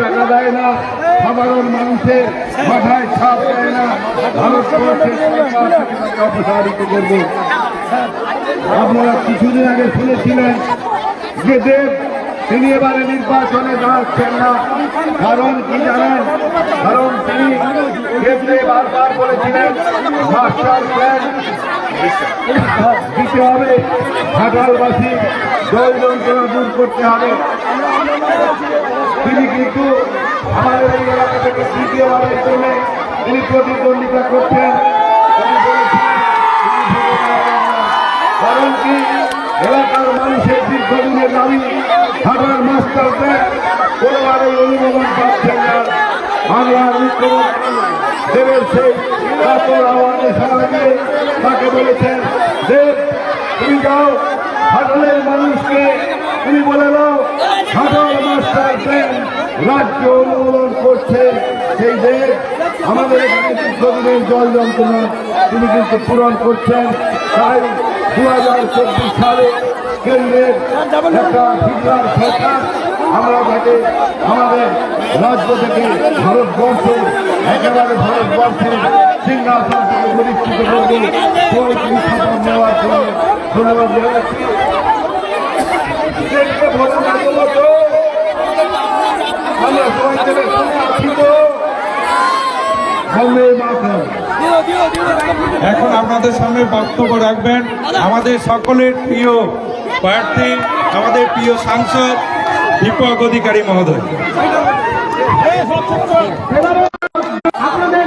টাকা দেয় না, সাধারণ মানুষের মাথায় ছাপ দেয় না, ভারতবর্ষের অপসারিত আপনারা কিছুদিন আগে শুনেছিলেন যে দেব, তিনি এবারে নির্বাচনে দাঁড়াচ্ছেন না। কারণ কি জানেন? কারণ তিনি বারবার বলেছিলেন দিতে হবে। ঘাটালবাসী যন্ত্রণা দূর করতে হবে। কিন্তু আমাদের এই এলাকা থেকে দ্বিতীয়বারের জন্য তিনি প্রতিদ্বন্দ্বিতা করছেন। কারণ কি এলাকার মানুষের দীর্ঘদিনের দাবি ঘাটার মাস্টারদের কোনোবারই অনুমোদন পাচ্ছেন না বাংলার মুখ্যমন্ত্রী দেবের সেই কাতর আওয়াজে সারা তাকে বলেছেন, দেব, তুমি যাও ঘাটালের মানুষকে তুমি বলে দাও ঘাটাল মাস্টার প্ল্যান রাজ্য অনুমোদন করছে সেই দেব আমাদের এখানে জল যন্ত্রণা, তিনি কিন্তু পূরণ করছেন। তাই দু হাজার চব্বিশ সালে কেন্দ্রের সরকার আমরা তাকে আমাদের রাজ্য থেকে ভারতবর্ষে, একেবারে ভারতবর্ষের সিংহাসন থেকে পরিচিত করবে। নেওয়ার জন্য ধন্যবাদ জানাচ্ছি। এখন আপনাদের সামনে বক্তব্য রাখবেন আমাদের সকলের প্রিয় প্রার্থী, আমাদের প্রিয় সাংসদ দীপক অধিকারী মহোদয়। আপনাদের